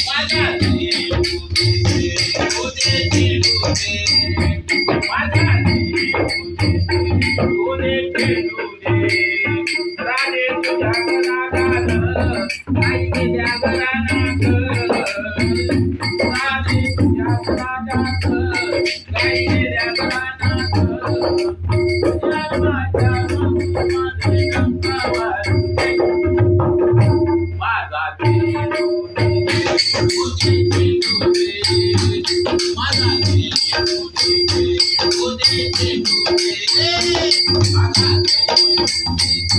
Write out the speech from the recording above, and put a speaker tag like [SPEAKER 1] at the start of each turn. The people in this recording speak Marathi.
[SPEAKER 1] रे. माझा Thank you.